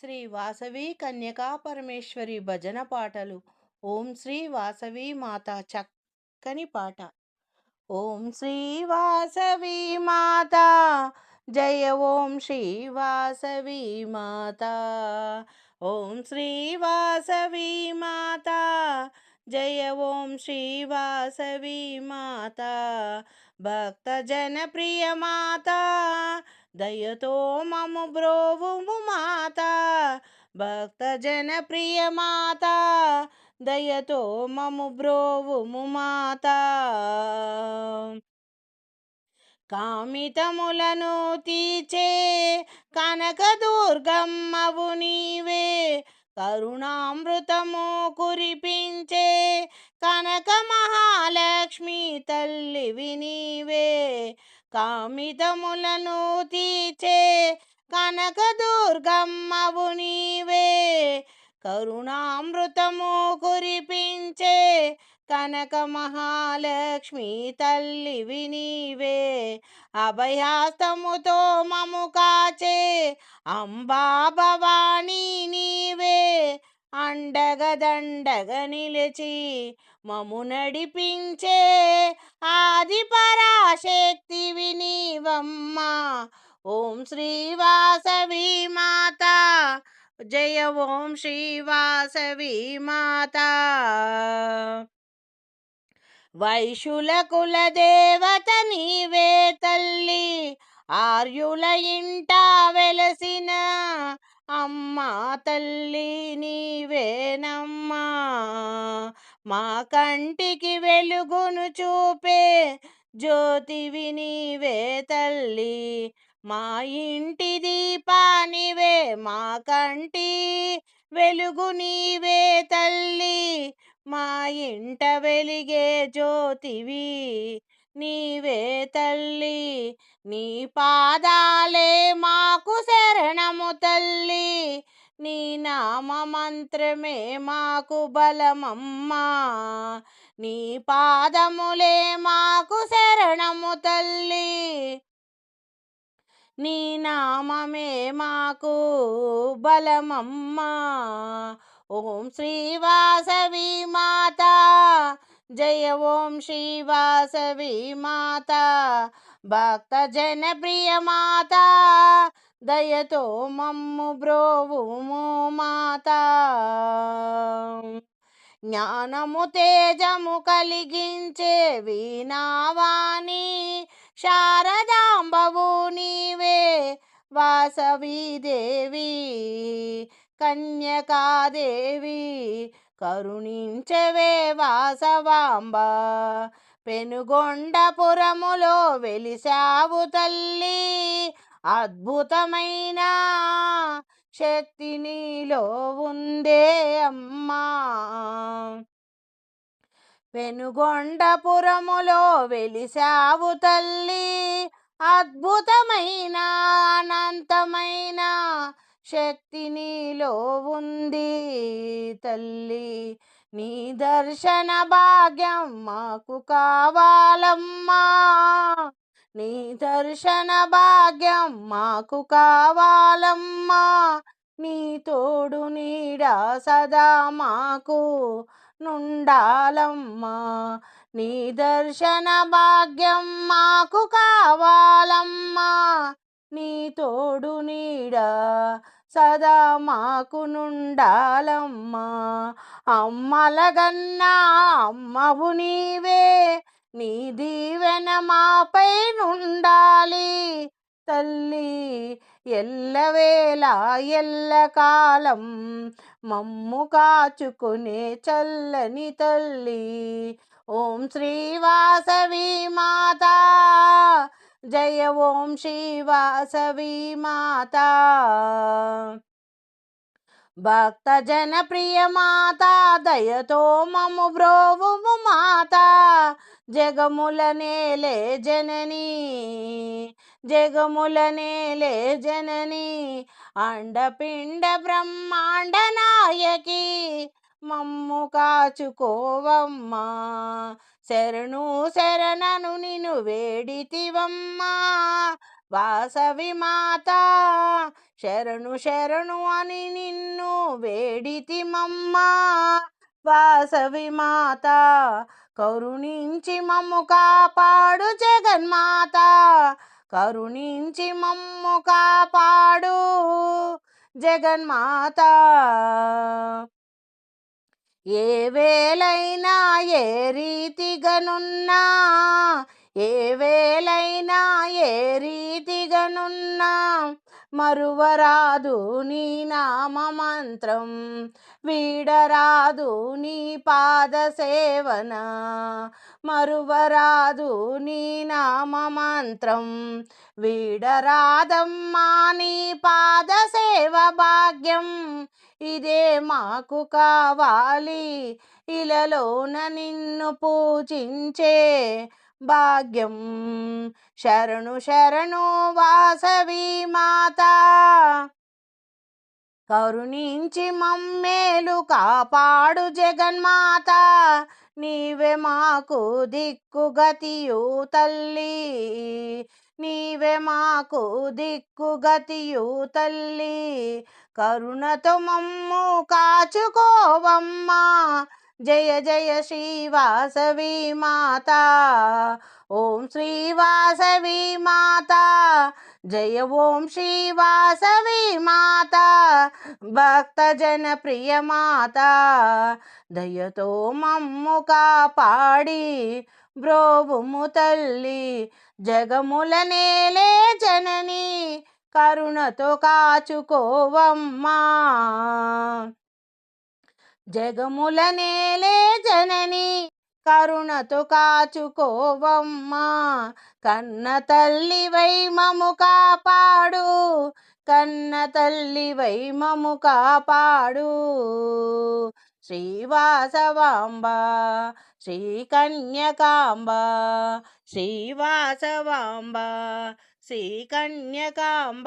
శ్రీ వాసవి కన్యకా పరమేశ్వరి భజన పాటలు. ఓం శ్రీ వాసవి మాత చక్కని పాట. ఓం శ్రీ వాసవి మాత జయ. ఓం శ్రీ వాసవి మాత. ఓం శ్రీ వాసవి మాత జయ. ఓం శ్రీ వాసవి మాత. భక్త జన ప్రియ మాత దయతో మము బ్రోవుము మాత భక్త జన ప్రియ మాత దయతో మము బ్రోవుము మాత. కామితములను తీచే కనక దుర్గమ్మవు నీవే కరుణామృతము కురిపించే కనక మహాలక్ష్మి తల్లి వినీవే కామితములను తీచే కనక దుర్గమ్మవు నీవే కరుణామృతము కురిపించే కనక మహాలక్ష్మి తల్లి వినీవే. అభయాస్తముతో మము కాచే అంబా భవానీ నీవే. అండగదండగ నిలిచి మము నడిపించే ఆది పరాశక్తి వినీవమ్మ. ఓం శ్రీవాసవి మాత. జయ ఓం శ్రీవాసవి మాత. వైశుల కుల దేవత నీవే తల్లి. ఆర్యుల ఇంట వెలసిన అమ్మా తల్లి నీవేనమ్మా. మా కంటికి వెలుగును చూపే జ్యోతివి నీవే తల్లి. మా ఇంటి దీపానివే మా కంటి వెలుగు నీవే తల్లి. మా ఇంట వెలిగే జ్యోతివి నీవే తల్లి. నీ పాదాలే నీ నామ మంత్రమే మాకు బలమమ్మా. నీ పాదములే మాకు శరణము తల్లి. నీ నామమే మాకు బలమమ్మా. ఓం శ్రీ వాసవి మాత. జయ ఓం శ్రీ వాసవి మాత. భక్త జనప్రియ మాత. దయతో మమ్ము బ్రోవుము మాత. జ్ఞానము తేజము కలిగించే వీణావాణి శారదాంబవు నీవే వాసవీదేవి కన్యకాదేవి కరుణించవే వాసవాంబ. పెనుగొండపురములో వెలిసావు తల్లి అద్భుతమైన శక్తి నీలో ఉందే అమ్మా. పెనుగొండపురములో వెలిసావు తల్లి అద్భుతమైన అనంతమైన శక్తి నీలో ఉంది తల్లి. నీ దర్శన భాగ్యం మాకు కావాలమ్మా. నీ దర్శన భాగ్యం మాకు కావాలమ్మా. నీ తోడు నీడా సదా మాకు నుండాలమ్మా. నీ దర్శన భాగ్యం మాకు కావాలమ్మా. నీ తోడు నీడా సదా మాకు నుండాలమ్మా. అమ్మలగన్నా అమ్మవు నీవే. నీ దీవెన మాపై నుండాలి. తల్లి ఎల్లవేళ ఎల్లకాలం మమ్ము కాచుకునే చల్లని తల్లి. ఓం శ్రీవాసవి మాత జయ ఓం శ్రీవాసవి మాత. భక్త జన ప్రియ మాత దయతో మము బ్రోవు జగములనేలే జనని జగములనేలే జనని అండపిండ బ్రహ్మాండ నాయకి మమ్ము కాచుకోవమ్మా. శరణు శరణను నిను వేడితివమ్మా. వాసవి మాత శరణు శరణు అని నిన్ను వేడితిమమ్మా. వాసవి మాత కరుణించి మమ్ము కాపాడు జగన్మాత కరుణించి మమ్ము కాపాడు జగన్మాత. ఏ వేలైనా ఏ రీతిగనున్నా ఏ వేలైనా ఏ రీతిగనున్నా మరువరాదు నీ నామమంత్రం వీడరాదు నీ పాద సేవన మరువరాదు నీ నామమంత్రం వీడరాదమ్మా నీ పాద సేవ భాగ్యం. ఇదే మాకు కావాలి ఇలలోన నిన్ను పూజించే భాగ్యం. శరణు శరణు వాసవి మాత. కరుణించి మమ్మేలు కాపాడు జగన్మాత. నీవే మాకు దిక్కుగతియు తల్లి. నీవే మాకు దిక్కుగతియు తల్లి. కరుణతో మమ్ము కాచుకోవమ్మా. జయ జయ శ్రీవాసవి మాత. ఓం శ్రీవాసవి మాత. జయ ఓం శ్రీవాసవి మాత. భక్తజన ప్రియ మాత. దయతో మమ్ము కాపాడి బ్రోవుము తల్లి. జగముల నేలే జనని. కరుణతో కాచుకోవమ్మా. జగముల నేలే జనని కరుణతో కాచుకోవమ్మా. కన్న తల్లి వై మము కాపాడు. కన్న తల్లి వై మము కాపాడు. శ్రీవాసవాంబ శ్రీ కన్యకాంబ శ్రీవాసవాంబ శ్రీ కన్యకాంబ